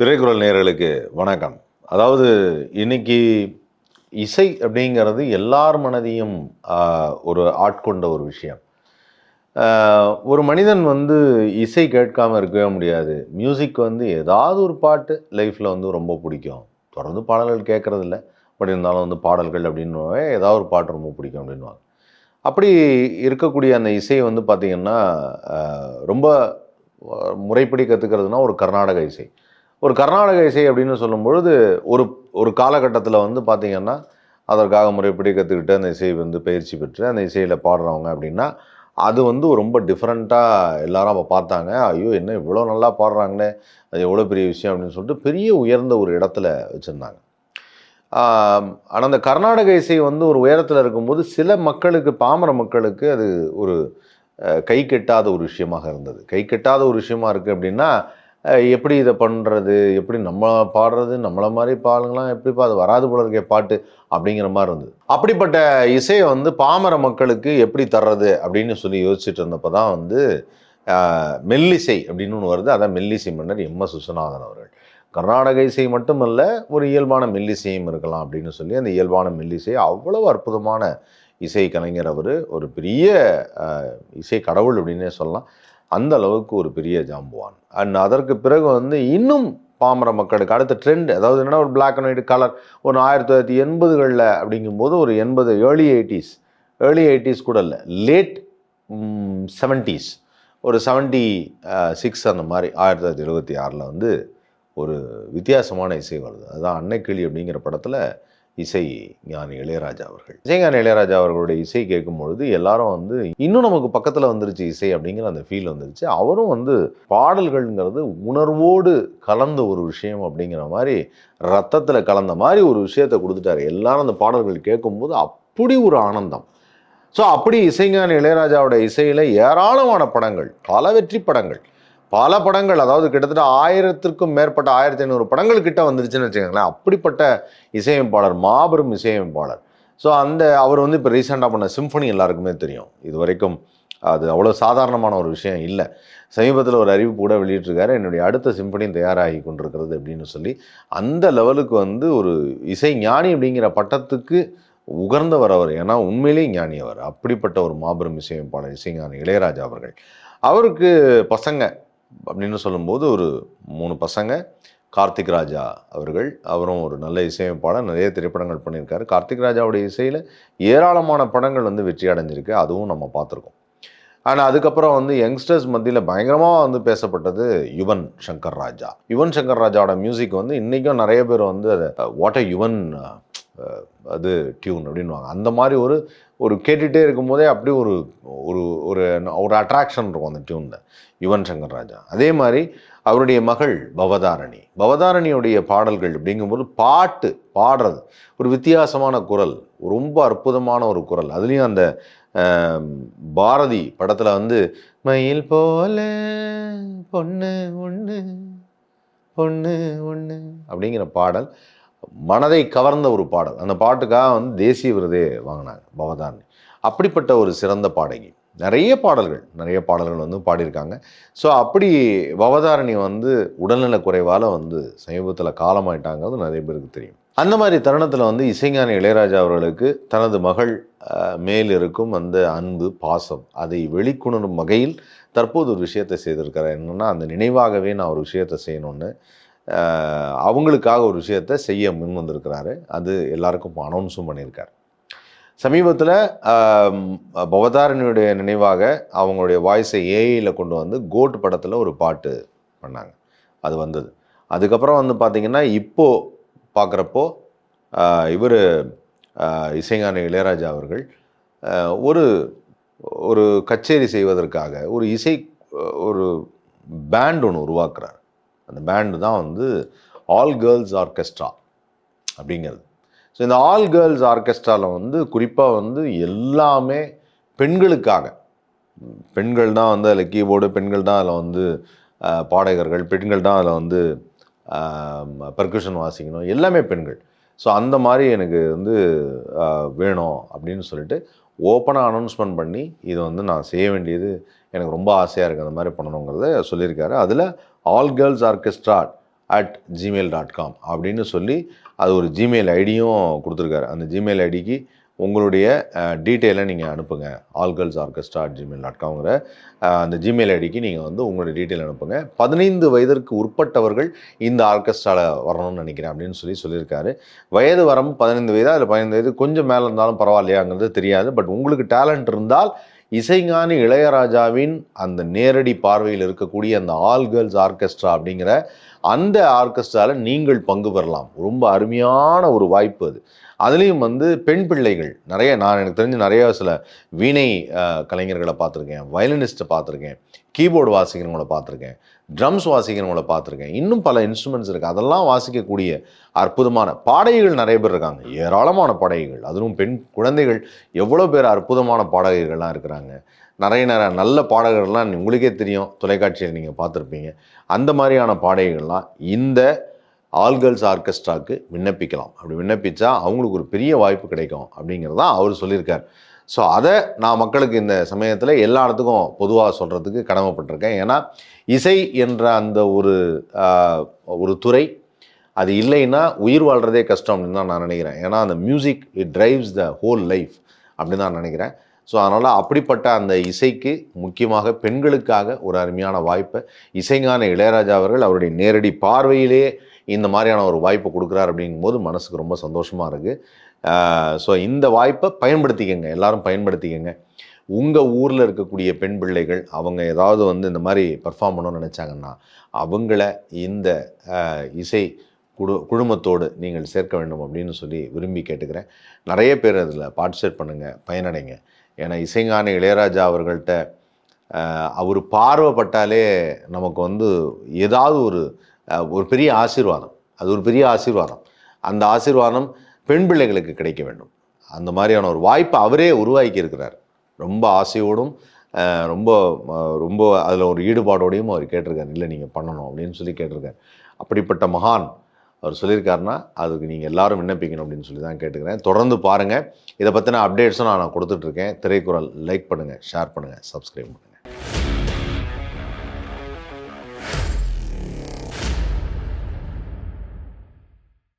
திரைக்குறள் நேர்களுக்கு வணக்கம். அதாவது இன்னைக்கு இசை அப்படிங்கிறது எல்லார் மனதையும் ஒரு ஆட்கொண்ட ஒரு விஷயம். ஒரு மனிதன் வந்து இசை கேட்காமல் இருக்கவே முடியாது. மியூசிக் வந்து ஏதாவது ஒரு பாட்டு லைஃப்பில் வந்து ரொம்ப பிடிக்கும். தொடர்ந்து பாடல்கள் கேட்குறதில்ல. பட் இருந்தாலும் வந்து பாடல்கள் அப்படின்னு ஏதாவது ஒரு பாட்டு ரொம்ப பிடிக்கும் அப்படின்வாங்க அப்படி இருக்கக்கூடிய அந்த இசை வந்து பார்த்திங்கன்னா ரொம்ப முறைப்படி கற்றுக்கிறதுனா ஒரு கர்நாடக இசை. ஒரு கர்நாடக இசை அப்படின்னு சொல்லும்பொழுது ஒரு ஒரு காலகட்டத்தில் வந்து பார்த்திங்கன்னா அதற்காக முறைப்படி கற்றுக்கிட்டு அந்த இசையை வந்து பயிற்சி பெற்று அந்த இசையில் பாடுறவங்க அப்படின்னா அது வந்து ரொம்ப டிஃப்ரெண்ட்டாக எல்லாரும் அப்போ பார்த்தாங்க. ஐயோ என்ன இவ்வளோ நல்லா பாடுறாங்களே அது எவ்வளோ பெரிய விஷயம் அப்படின்னு சொல்லிட்டு பெரிய உயர்ந்த ஒரு இடத்துல வச்சுருந்தாங்க. ஆனால் அந்த கர்நாடக இசை வந்து ஒரு உயரத்தில் இருக்கும்போது சில மக்களுக்கு பாமர மக்களுக்கு அது ஒரு கை கெட்டாத ஒரு விஷயமாக இருந்தது. கை கெட்டாத ஒரு விஷயமா இருக்குது அப்படின்னா எப்படி இதை பண்ணுறது எப்படி நம்ம பாடுறது? நம்மளை மாதிரி பாடுங்களாம் எப்படிப்பா அது வராது போல இருக்க பாட்டு அப்படிங்கிற மாதிரி இருந்தது. அப்படிப்பட்ட இசையை வந்து பாமர மக்களுக்கு எப்படி தர்றது அப்படின்னு சொல்லி யோசிச்சுட்டு இருந்தப்போ தான் வந்து மெல்லிசை அப்படின்னு ஒன்று வருது. அதான் மெல்லிசை மன்னர் எம். எஸ். விஸ்வநாதன் அவர்கள். கர்நாடக இசை மட்டுமல்ல ஒரு இயல்பான மெல்லிசையும் இருக்கலாம் அப்படின்னு சொல்லி அந்த இயல்பான மெல்லிசை அவ்வளவு அற்புதமான இசை கலைஞர் அவர். ஒரு பெரிய இசை கடவுள் அப்படின்னே சொல்லலாம். அந்த அளவுக்கு ஒரு பெரிய ஜாம்புவான். அண்ட் அதற்கு பிறகு வந்து இன்னும் பாமர மக்களுக்கு அடுத்த ட்ரெண்ட் அதாவது என்னன்னா ஒரு பிளாக் அண்ட் ஒயிட் கலர் ஒரு ஆயிரத்தி தொள்ளாயிரத்தி எண்பதுகளில் அப்படிங்கும்போது ஒரு எண்பது ஏர்லி எயிட்டிஸ் ஏர்லி எயிட்டிஸ் கூட இல்லை லேட் செவன்ட்டீஸ் ஒரு செவன்ட்டி சிக்ஸ் அந்த மாதிரி ஆயிரத்தி தொள்ளாயிரத்தி எழுபத்தி ஆறில் வந்து ஒரு வித்தியாசமான இசை வருது. அதுதான் அன்னைக்கிளி அப்படிங்கிற படத்தில் இசை ஞானி இளையராஜா அவர்கள். இசைஞானி இளையராஜா அவர்களுடைய இசை கேட்கும் பொழுது எல்லாரும் வந்து இன்னும் நமக்கு பக்கத்தில் வந்துருச்சு இசை அப்படிங்கிற அந்த ஃபீல் வந்துருச்சு. அவரும் வந்து பாடல்கள்ங்கிறது உணர்வோடு கலந்த ஒரு விஷயம் அப்படிங்கிற மாதிரி ரத்தத்தில் கலந்த மாதிரி ஒரு விஷயத்தை கொடுத்துட்டாரு. எல்லாரும் அந்த பாடல்கள் கேட்கும்போது அப்படி ஒரு ஆனந்தம். ஸோ அப்படி இசைஞானி இளையராஜாவோட இசையில் ஏராளமான படங்கள் பல வெற்றி படங்கள் பல படங்கள் அதாவது கிட்டத்தட்ட ஆயிரத்திற்கும் மேற்பட்ட ஆயிரத்தி ஐநூறு படங்கள் கிட்ட வந்துருச்சுன்னு வச்சுக்கோங்களேன். அப்படிப்பட்ட இசையமைப்பாளர் மாபெரும் இசையமைப்பாளர். ஸோ அந்த அவர் வந்து இப்போ ரீசெண்டாக பண்ண சிம்பனி எல்லாருக்குமே தெரியும். இது வரைக்கும் அது அவ்வளோ சாதாரணமான ஒரு விஷயம் இல்லை. சமீபத்தில் ஒரு அறிவிப்பு கூட வெளியிட்டிருக்காரு. என்னுடைய அடுத்த சிம்பனி தயாராகி கொண்டிருக்கிறது அப்படின்னு சொல்லி அந்த லெவலுக்கு வந்து ஒரு இசை ஞானி அப்படிங்கிற பட்டத்துக்கு உகர்ந்தவர் அவர். ஏன்னா உண்மையிலேயே ஞானி அவர். அப்படிப்பட்ட ஒரு மாபெரும் இசையமைப்பாளர் இசைஞானி இளையராஜா அவர்கள். அவருக்கு பசங்க அப்படின்னு சொல்லும்போது ஒரு மூணு பசங்க கார்த்திக் ராஜா அவர்கள் அவரும் ஒரு நல்ல இசையமைப்பாளர் நிறைய திரைப்படங்கள் பண்ணியிருக்காரு. கார்த்திக் ராஜாவுடைய இசையில் ஏராளமான படங்கள் வந்து வெற்றி அடைஞ்சிருக்கு. அதுவும் நம்ம பார்த்துருக்கோம். ஆனால் அதுக்கப்புறம் வந்து யங்ஸ்டர்ஸ் மத்தியில் பயங்கரமாக வந்து பேசப்பட்டது யுவன் சங்கர் ராஜா. யுவன் சங்கர் ராஜாவோட மியூசிக் வந்து இன்றைக்கும் நிறைய பேர் வந்து அதை வாட் அ யுவன் அது டியூன் அப்படின்வாங்க அந்த மாதிரி ஒரு ஒரு கேட்டுகிட்டே இருக்கும்போதே அப்படியே ஒரு ஒரு ஒரு ஒரு அட்ராக்ஷன் இருக்கும் அந்த டியூனில் யுவன் சங்கர் ராஜா. அதே மாதிரி அவருடைய மகள் பவதாரணி. பவதாரணியுடைய பாடல்கள் அப்படிங்கும்போது பாட்டு பாடுறது. ஒரு வித்தியாசமான குரல் ரொம்ப அற்புதமான ஒரு குரல். அதுலேயும் அந்த பாரதி படத்தில் வந்து மயில் போல பொண்ணு ஒன்று பொண்ணு ஒன்று அப்படிங்கிற பாடல். மனதை கவர்ந்த ஒரு பாடல். அந்த பாட்டுக்காக வந்து தேசிய விருதே வாங்கினாங்க பவதாரணி. அப்படிப்பட்ட ஒரு சிறந்த பாடகி. நிறைய பாடல்கள் நிறைய பாடல்கள் வந்து பாடியிருக்காங்க. ஸோ அப்படி பவதாரணி வந்து உடல்நல குறைவால் வந்து சமீபத்தில் காலமாயிட்டாங்கிறது நிறைய பேருக்கு தெரியும். அந்த மாதிரி தருணத்தில் வந்து இசைஞானி இளையராஜா அவர்களுக்கு தனது மகள் மேல் இருக்கும் அந்த அன்பு பாசம் அதை வெளிக்கொணரும் வகையில் தற்போது ஒரு விஷயத்தை செய்திருக்கிறார். என்னென்னா அந்த நினைவாகவே நான் ஒரு விஷயத்தை செய்யணும்னு அவங்களுக்காக ஒரு விஷயத்தை செய்ய முன் வந்திருக்கிறாரு அது எல்லாருக்கும் அனௌன்ஸும் பண்ணியிருக்கார். சமீபத்தில் பவதாரணியுடைய நினைவாக அவங்களுடைய வாய்ஸை ஏஐயில் கொண்டு வந்து கோட் படத்தில் ஒரு பாட்டு பண்ணாங்க. அது வந்தது. அதுக்கப்புறம் வந்து பார்த்திங்கன்னா இப்போது பார்க்குறப்போ இவர் இசைஞான இளையராஜா அவர்கள் ஒரு ஒரு கச்சேரி செய்வதற்காக ஒரு இசை ஒரு பேண்ட் ஒன்று உருவாக்குறார். அந்த பேண்டு தான் வந்து ஆல் கேர்ள்ஸ் ஆர்கெஸ்ட்ரா அப்படிங்கிறது. ஸோ இந்த ஆல் கேர்ள்ஸ் ஆர்கெஸ்ட்ராவில் வந்து குறிப்பாக வந்து எல்லாமே பெண்களுக்காக. பெண்கள் தான் வந்து அதில் கீபோர்டு பெண்கள் தான் அதில் வந்து பாடகர்கள் பெண்கள் தான் அதில் வந்து பர்குஷன் வாசிக்கணும். எல்லாமே பெண்கள். ஸோ அந்த மாதிரி எனக்கு வந்து வேணும் அப்படின்னு சொல்லிட்டு ஓப்பனாக அனௌன்ஸ்மெண்ட் பண்ணி இதை வந்து நான் செய்ய வேண்டியது எனக்கு ரொம்ப ஆசையாக இருக்குது அந்த மாதிரி பண்ணணுங்கிறத சொல்லியிருக்காரு. அதில் all girls orchestra at Gmail dot com அப்படின்னு சொல்லி அது ஒரு ஜிமெயில் ஐடியும் கொடுத்துருக்காரு. அந்த ஜிமெயில் ஐடிக்கு உங்களுடைய டீட்டெயிலை நீங்கள் அனுப்புங்க. All girls orchestra at Gmail dot காம்ங்கிற அந்த ஜிமெயில் ஐடிக்கு நீங்கள் வந்து உங்களுடைய டீட்டெயில் அனுப்புங்க. பதினைந்து வயதிற்கு உட்பட்டவர்கள் இந்த ஆர்கெஸ்ட்ராவில் வரணும்னு நினைக்கிறேன் அப்படின்னு சொல்லி சொல்லியிருக்காரு. வயது வரம்பு பதினைந்து வயதா இல்லை பதினைந்து வயது கொஞ்சம் மேலே இருந்தாலும் பரவாயில்லையாங்கிறது தெரியாது. பட் உங்களுக்கு டேலண்ட் இருந்தால் இசைஞானி இளையராஜாவின் அந்த நேரடி பார்வையில் இருக்கக்கூடிய அந்த ஆல் கேர்ள்ஸ் ஆர்கெஸ்ட்ரா அப்படிங்கிற அந்த ஆர்கெஸ்ட்ராவில் நீங்கள் பங்கு பெறலாம். ரொம்ப அருமையான ஒரு வாய்ப்பு அது. அதுலேயும் வந்து பெண் பிள்ளைகள் நிறைய நான் எனக்கு தெரிஞ்சு நிறைய சில வீணை கலைஞர்களை பார்த்துருக்கேன் வயலினிஸ்ட்டை பார்த்துருக்கேன் கீபோர்டு வாசிக்கிறவங்கள பார்த்துருக்கேன் ட்ரம்ஸ் வாசிக்கிறவங்கள பார்த்துருக்கேன் இன்னும் பல இன்ஸ்ட்ருமெண்ட்ஸ் இருக்குது அதெல்லாம் வாசிக்கக்கூடிய அற்புதமான பாடகைகள் நிறைய பேர் இருக்காங்க. ஏராளமான பாடகைகள். அதுவும் பெண் குழந்தைகள் எவ்வளோ பேர் அற்புதமான பாடகைகள்லாம் இருக்கிறாங்க. நிறைய நிறைய நல்ல பாடகர்கள்லாம் உங்களுக்கே தெரியும். தொலைக்காட்சியில் நீங்கள் பார்த்துருப்பீங்க. அந்த மாதிரியான பாடகைகள்லாம் இந்த ஆல் கேர்ள்ஸ் ஆர்கெஸ்ட்ராக்கு விண்ணப்பிக்கலாம். அப்படி விண்ணப்பித்தா அவங்களுக்கு ஒரு பெரிய வாய்ப்பு கிடைக்கும் அப்படிங்கிறது தான் அவர் சொல்லியிருக்கார். ஸோ அதை நான் மக்களுக்கு இந்த சமயத்தில் எல்லா இடத்துக்கும் பொதுவாக சொல்கிறதுக்கு கடமைப்பட்டிருக்கேன். ஏன்னா இசை என்ற அந்த ஒரு ஒரு துறை அது இல்லைன்னா உயிர் வாழ்கிறதே கஷ்டம் அப்படின்னு தான் நான் நினைக்கிறேன். ஏன்னா அந்த music it drives the whole life அப்படின்னு தான் நினைக்கிறேன். ஸோ அதனால் அப்படிப்பட்ட அந்த இசைக்கு முக்கியமாக பெண்களுக்காக ஒரு அருமையான வாய்ப்பை. இசைஞான இளையராஜா அவர்கள் அவருடைய நேரடி பார்வையிலேயே இந்த மாதிரியான ஒரு வாய்ப்பை கொடுக்குறாரு அப்படிங்கும்போது மனசுக்கு ரொம்ப சந்தோஷமாக இருக்குது ஸோ இந்த வாய்ப்பை பயன்படுத்திக்கங்க. எல்லாரும் பயன்படுத்திக்கங்க. உங்கள் ஊரில் இருக்கக்கூடிய பெண் பிள்ளைகள் அவங்க ஏதாவது வந்து இந்த மாதிரி பெர்ஃபார்ம் பண்ணணும்னு நினச்சாங்கன்னா அவங்கள இந்த இசை குடு குழுமத்தோடு நீங்கள் சேர்க்க வேண்டும் அப்படின்னு சொல்லி விரும்பி கேட்டுக்கிறேன். நிறைய பேர் அதில் பார்ட்டிசிபேட் பண்ணுங்கள் பயனடைங்க. ஏன்னா இசைஞான இளையராஜா அவர்கள்ட்ட அவர் பார்வைப்பட்டாலே நமக்கு வந்து ஏதாவது ஒரு ஒரு பெரிய ஆசீர்வாதம். அது ஒரு பெரிய ஆசீர்வாதம். அந்த ஆசீர்வாதம் பெண் பிள்ளைகளுக்கு கிடைக்க வேண்டும். அந்த மாதிரியான ஒரு வாய்ப்பை அவரே உருவாக்கி இருக்கிறார். ரொம்ப ஆசையோடும் ரொம்ப ரொம்ப அதில் ஒரு ஈடுபாடோடையும் அவர் கேட்டிருக்காரு. இல்லை நீங்கள் பண்ணணும் அப்படின்னு சொல்லி கேட்டிருக்காரு. அப்படிப்பட்ட மகான் அவர் சொல்லியிருக்காருன்னா அதுக்கு நீங்கள் எல்லாரும் விண்ணப்பிக்கணும் அப்படின்னு சொல்லி தான் கேட்டுக்கிறேன். தொடர்ந்து பாருங்கள் இதை பற்றின அப்டேட்ஸும் நான் கொடுத்துட்ருக்கேன் திரைக்குறள் லைக் பண்ணுங்கள் ஷேர் பண்ணுங்கள் சப்ஸ்கிரைப் பண்ணுங்கள்